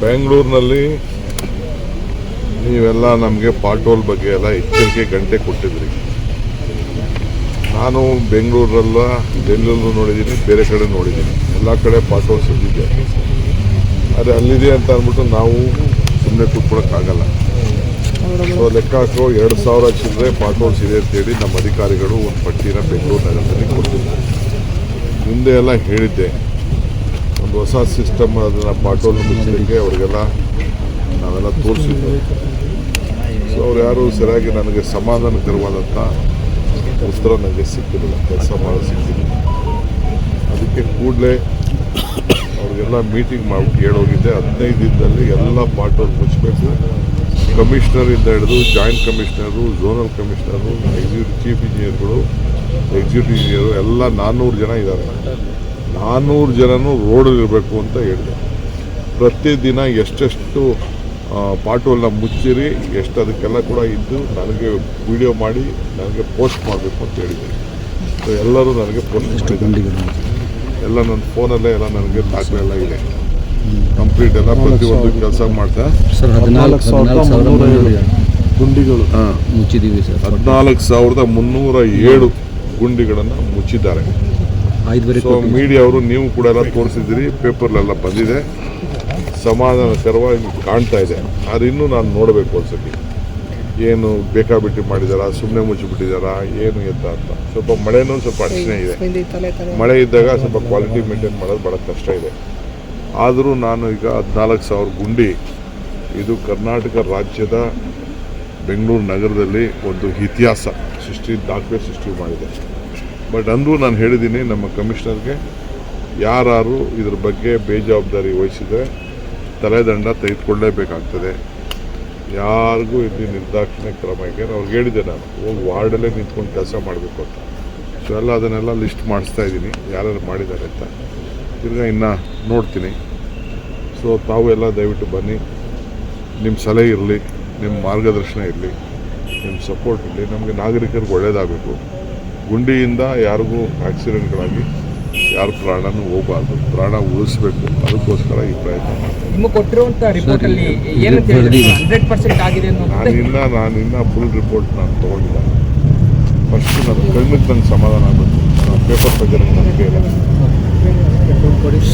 ಬೆಂಗಳೂರಿನಲ್ಲಿ ನೀವೆಲ್ಲ ನಮಗೆ ಪಾಟೋಲ್ ಬಗ್ಗೆ ಎಲ್ಲ ಎಚ್ಚರಿಕೆ ಗಂಟೆ ಕೊಟ್ಟಿದ್ರಿ. ನಾನು ಬೆಂಗಳೂರಲ್ಲ ಡೆಲ್ಲಲ್ಲೂ ನೋಡಿದ್ದೀನಿ, ಬೇರೆ ಕಡೆ ನೋಡಿದ್ದೀನಿ. ಎಲ್ಲ ಕಡೆ ಪಾಟೋಲ್ಸ್ ಸಿಗಿದೆ ಆದರೆ ಅಲ್ಲಿದೆ ಅಂತ ಅಂದ್ಬಿಟ್ಟು ನಾವು ಸುಮ್ಮನೆ ಕೂತ್ಕೊಳ್ಳೋಕ್ಕಾಗಲ್ಲ ಸೊ ಲೆಕ್ಕ ಹಾಕೋ ಎರಡು ಸಾವಿರ ಚಿಲ್ಲರೆ ಪಾಟೋಲ್ಸ್ ಇದೆ ಅಂತೇಳಿ ನಮ್ಮ ಅಧಿಕಾರಿಗಳು ಒಂದು ಪಟ್ಟಿನ ಬೆಂಗಳೂರು ನಗರದಲ್ಲಿ ಕೊಟ್ಟಿದ್ದಾರೆ. ಮುಂದೆ ಎಲ್ಲ ಹೇಳಿದ್ದೆ. ಒಂದು ಹೊಸ ಸಿಸ್ಟಮ್ ಅದನ್ನು ಪಾಟೋಲ್ ಮುಚ್ಚಲಿಕ್ಕೆ ಅವರಿಗೆಲ್ಲ ನಾವೆಲ್ಲ ತೋರಿಸಿದ್ದೆ ಸೊ ಅವ್ರು ಯಾರು ಸರಿಯಾಗಿ ನನಗೆ ಸಮಾಧಾನಕರವಾದಂಥ ಉತ್ತರ ನನಗೆ ಸಿಕ್ಕಿರಲಿಲ್ಲ ಕೆಲಸ ಮಾಡೋ ಸಿಕ್ಕಿರಲಿಲ್ಲ ಅದಕ್ಕೆ ಕೂಡಲೇ ಅವ್ರಿಗೆಲ್ಲ ಮೀಟಿಂಗ್ ಮಾಡಿಬಿಟ್ಟು ಹೇಳೋಗಿದ್ದೆ ಹದಿನೈದು ದಿನದಲ್ಲಿ ಎಲ್ಲ ಪಾರ್ಟವ್ರು ಮುಚ್ಚಬೇಕು ಕಮಿಷನರಿಂದ ಹಿಡಿದು ಜಾಯಿಂಟ್ ಕಮಿಷನರು ಝೋನಲ್ ಕಮಿಷನರು ಎಕ್ಸಿಕ್ಯೂಟಿವ್ ಚೀಫ್ ಇಂಜಿನಿಯರ್ಗಳು ಎಕ್ಸಿಕ್ಯೂಟಿವ್ ಇಂಜಿನಿಯರು ಎಲ್ಲ ನಾನ್ನೂರು ಜನ ಇದ್ದಾರೆ. ನಾನ್ನೂರು ಜನನೂ ರೋಡಲ್ಲಿರಬೇಕು ಅಂತ ಹೇಳಿದೆ. ಪ್ರತಿದಿನ ಎಷ್ಟೆಷ್ಟು ಪಾಟೋಲ್ನ ಮುಚ್ಚಿರಿ ಎಷ್ಟು ಅದಕ್ಕೆಲ್ಲ ಕೂಡ ಇದ್ದು ನನಗೆ ವಿಡಿಯೋ ಮಾಡಿ ನನಗೆ ಪೋಸ್ಟ್ ಮಾಡಬೇಕು ಅಂತ ಹೇಳಿದ್ದೀನಿ. ಸೊ ಎಲ್ಲರೂ ನನಗೆ ಪೋಸ್ಟ್ ಮಾಡಿದ್ದಾರೆ. ಎಲ್ಲ ನನ್ನ ಫೋನಲ್ಲೇ ಎಲ್ಲ ನನಗೆ ದಾಖಲೆ ಎಲ್ಲ ಇದೆ. ಕಂಪ್ಲೀಟ್ ಎಲ್ಲ ಪ್ರತಿಯೊಂದು ಕೆಲಸ ಮಾಡ್ತಾ. ಸರ್ ಹದಿನಾಲ್ಕು ಹದಿನಾಲ್ಕು ಸಾವಿರ ಮುನ್ನೂರು ಗುಂಡಿಗಳು. ಹಾಂ. ಮುಚ್ಚಿದ್ದೀವಿ ಸರ್. ಹದಿನಾಲ್ಕು ಸಾವಿರದ ಮುನ್ನೂರ ಏಳು ಗುಂಡಿಗಳನ್ನು ಮುಚ್ಚಿದ್ದಾರೆ. ಸೊ ಮೀಡಿಯಾ ಅವರು ನೀವು ಕೂಡ ಎಲ್ಲ ತೋರಿಸಿದ್ದೀರಿ ಪೇಪರ್ಲೆಲ್ಲ ಬಂದಿದೆ. ಸಮಾಧಾನಕರವಾಗಿ ಕಾಣ್ತಾ ಇದೆ. ಅದು ಇನ್ನೂ ನಾನು ನೋಡಬೇಕು ಒಂದ್ಸತಿ. ಏನು ಬೇಕಾಬಿಟ್ಟು ಮಾಡಿದಾರಾ ಸುಮ್ಮನೆ ಮುಚ್ಚಿಬಿಟ್ಟಿದ್ದಾರಾ ಏನು ಎತ್ತ ಅಂತ. ಸ್ವಲ್ಪ ಮಳೆನೂ ಸ್ವಲ್ಪ ಅಡಚಣೆ ಇದೆ. ಮಳೆ ಇದ್ದಾಗ ಸ್ವಲ್ಪ ಕ್ವಾಲಿಟಿ ಮೇಂಟೈನ್ ಮಾಡೋದು ಭಾಳ ಕಷ್ಟ ಇದೆ. ಆದರೂ ನಾನು ಈಗ ಹದಿನಾಲ್ಕು ಸಾವಿರ ಗುಂಡಿ ಇದು ಕರ್ನಾಟಕ ರಾಜ್ಯದ ಬೆಂಗಳೂರು ನಗರದಲ್ಲಿ ಒಂದು ಇತಿಹಾಸ ಸೃಷ್ಟಿ ದಾಖಲೆ ಸೃಷ್ಟಿ ಮಾಡಿದೆ. ಬಟ್ ಅಂದರೂ ನಾನು ಹೇಳಿದ್ದೀನಿ ನಮ್ಮ ಕಮಿಷನರ್ಗೆ ಯಾರು ಇದ್ರ ಬಗ್ಗೆ ಬೇಜವಾಬ್ದಾರಿ ವಹಿಸಿದರೆ ತಲೆದಂಡ ತೆಗೆದುಕೊಳ್ಳೇಬೇಕಾಗ್ತದೆ. ಯಾರಿಗೂ ಇಲ್ಲಿ ನಿರ್ದಾಕ್ಷಿಣ್ಯ ಕ್ರಮ ಯಾಕೆಂದ್ರೆ ಅವ್ರಿಗೆ ಹೇಳಿದೆ ನಾನು, ಹೋಗಿ ವಾರ್ಡಲ್ಲೇ ನಿಂತ್ಕೊಂಡು ಕೆಲಸ ಮಾಡಬೇಕು ಅಂತ. ಸೊ ಎಲ್ಲ ಅದನ್ನೆಲ್ಲ ಲಿಸ್ಟ್ ಮಾಡಿಸ್ತಾ ಇದ್ದೀನಿ. ಯಾರ್ಯಾರು ಮಾಡಿದ್ದಾರೆ ಅಂತ. ತಿರ್ಗಾ ಇನ್ನು ನೋಡ್ತೀನಿ. ಸೊ ತಾವು ಎಲ್ಲ ದಯವಿಟ್ಟು ಬನ್ನಿ. ನಿಮ್ಮ ಸಲಹೆ ಇರಲಿ ನಿಮ್ಮ ಮಾರ್ಗದರ್ಶನ ಇರಲಿ ನಿಮ್ಮ ಸಪೋರ್ಟ್ ಇರಲಿ. ನಮಗೆ ನಾಗರಿಕರಿಗೆ ಒಳ್ಳೆಯದಾಗಬೇಕು ಗುಂಡಿಯಿಂದ ಯಾರಿಗೂ ಆಕ್ಸಿಡೆಂಟ್ಗಳಾಗಿ ಯಾರ ಪ್ರಾಣನೂ ಹೋಗಬಾರ್ದು. ಪ್ರಾಣ ಉಳಿಸ್ಬೇಕು. ಅದಕ್ಕೋಸ್ಕರ ಈ ಪ್ರಯತ್ನ ನಾನಿನ್ನ ನಾನಿನ್ನ ಫುಲ್ ರಿಪೋರ್ಟ್ ನಾನು ತಗೊಂಡಿಲ್ಲ. ಫಸ್ಟ್ ನಾನು ಕಣ್ಣಿಗೆ ನನಗೆ ಸಮಾಧಾನ ಆಗಬೇಕು. ನಾನು ಪೇಪರ್ ಬಗ್ಗೆ ನನಗೆ ನಂಬಿಕೆ ಇಲ್ಲ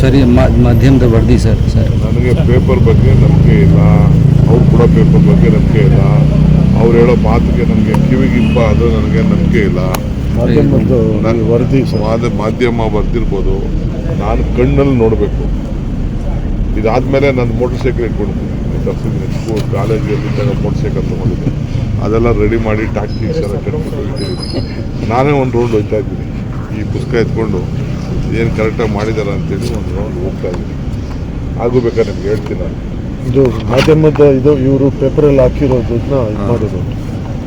ಸರಿ ಮಾ- ಮಾಧ್ಯಮದ ವರದಿ ಸರ್ ಸರ್. ನನಗೆ ಪೇಪರ್ ಬಗ್ಗೆ ನಂಬಿಕೆ ಇಲ್ಲ. ಅವ್ರು ಕೂಡ ಪೇಪರ್ ಬಗ್ಗೆ ನಂಬಿಕೆ ಇಲ್ಲ. ಅವ್ರು ಹೇಳೋ ಮಾತಿಗೆ ನನಗೆ ಕಿವಿಗಿಂಪ ಅದು ನನಗೆ ನಂಬಿಕೆ ಇಲ್ಲ. ಮಾಧ್ಯಮದ್ದು ನಾನು ವರದಿ ಮಾಧ್ಯ ಮಾಧ್ಯಮ ಬರ್ದಿರ್ಬೋದು. ನಾನು ಕಣ್ಣಲ್ಲಿ ನೋಡಬೇಕು. ಇದಾದಮೇಲೆ ನಾನು ಮೋಟರ್ ಸೈಕಲ್ ಇಟ್ಕೊಂಡಿದ್ದೀನಿ. ತರಿಸಿದ್ದೀನಿ. ಸ್ಕೂಲ್ ಕಾಲೇಜಲ್ಲಿದ್ದಾಗ ಮೋಟರ್ ಸೈಕಲ್ ತೊಗೊಂಡಿದ್ದೆ. ಅದೆಲ್ಲ ರೆಡಿ ಮಾಡಿ ಟ್ಯಾಕ್ಟೀಸ್ ಎಲ್ಲ ಕಟ್ಕೊಂಡು ನಾನೇ ಒಂದು ರೌಂಡ್ ಹೋಗ್ತಾ ಇದ್ದೀನಿ. ಈ ಪುಸ್ತಕ ಎತ್ಕೊಂಡು ಏನು ಕರೆಕ್ಟಾಗಿ ಮಾಡಿದ್ದಾರೆ ಅಂತೇಳಿ ಒಂದು ರೌಂಡ್ ಹೋಗ್ತಾ ಇದ್ದೀನಿ. ಆಗು ಬೇಕಾದ್ರೆ ನಿಮ್ಗೆ ಹೇಳ್ತೀನಿ ನಾನು. ಇದು ಮಾಧ್ಯಮದ ಇದು ಇವರು ಪೇಪರಲ್ಲಿ ಹಾಕಿರೋದನ್ನ ಇದು ಮಾಡಿರೋದು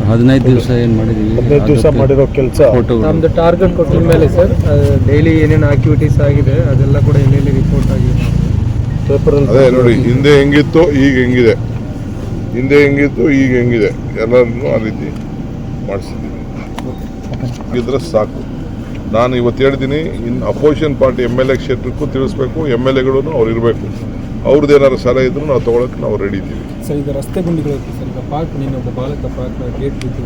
ಹದಿನೈದು ದಿವಸ ಏನು ಮಾಡಿದ್ದೀವಿ ಹದಿನೈದು ದಿವಸ ಮಾಡಿರೋ ಕೆಲಸ. ನಮ್ದು ಟಾರ್ಗೆಟ್ ಕೊಟ್ಟಿದ ಮೇಲೆ ಸರ್ ಡೈಲಿ ಏನೇನು ಆಕ್ಟಿವಿಟೀಸ್ ಆಗಿದೆ ಅದೆಲ್ಲ ಕೂಡ ಎಲ್ಲೆಲ್ಲಿ ರಿಪೋರ್ಟ್ ಆಗಿದೆ. ಪೇಪರಲ್ಲಿ ಅದೇ ನೋಡಿ ಹಿಂದೆ ಹೆಂಗಿತ್ತು ಈಗ ಹೆಂಗಿದೆ. ಹಿಂದೆ ಹೆಂಗಿತ್ತು ಈಗ ಹೆಂಗಿದೆ. ಎಲ್ಲರನ್ನೂ ಆ ರೀತಿ ಮಾಡಿಸಿದ್ದೀನಿ. ಇದ್ರೆ ಸಾಕು. ನಾನು ಇವತ್ತು ಹೇಳ್ತೀನಿ ಇನ್ನು opposition party M L A ಕ್ಷೇತ್ರಕ್ಕೂ ತಿಳಿಸ್ಬೇಕು ಎಂ ಎಲ್ ಎಗಳು ಅವ್ರು ಇರಬೇಕು. ಅವ್ರದ್ದು ಏನಾದ್ರು ಸಲಹೆ ಇದ್ರೂ ನಾವು ತೊಗೊಳಕ್ಕೆ ನಾವು ರೆಡಿ ಇದ್ದೀವಿ. ಸರ್ ಈಗ ರಸ್ತೆ ಗುಂಡಿಗಳು ಸರ್, ಈಗ ಪಾರ್ಕ್ ನೀನೊಬ್ಬ ಬಾಲಕ ಪಾರ್ಕ್ ಗೇಟ್ ಬಿದ್ದು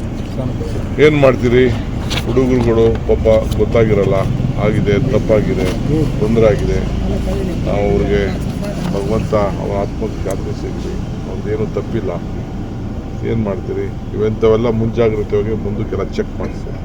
ಏನು ಮಾಡ್ತೀರಿ? ಹುಡುಗರುಗಳು ಪಾಪ ಗೊತ್ತಾಗಿರಲ್ಲ, ಆಗಿದೆ, ತಪ್ಪಾಗಿದೆ, ತೊಂದರೆ ಆಗಿದೆ. ನಾವು ಅವ್ರಿಗೆ ಭಗವಂತ ಅವರ ಆತ್ಮಕ್ಕೆ ಶಾಂತಿ ಸಿಗಲಿ ಅವ್ರದ್ದೇನು ತಪ್ಪಿಲ್ಲ. ಏನು ಮಾಡ್ತೀರಿ? ಇವೆಂಥವೆಲ್ಲ ಮುಂಜಾಗ್ರತೆಯಾಗಿ ಮುಂದಕ್ಕೆಲ್ಲ ಚೆಕ್ ಮಾಡಿಸ್ತೀವಿ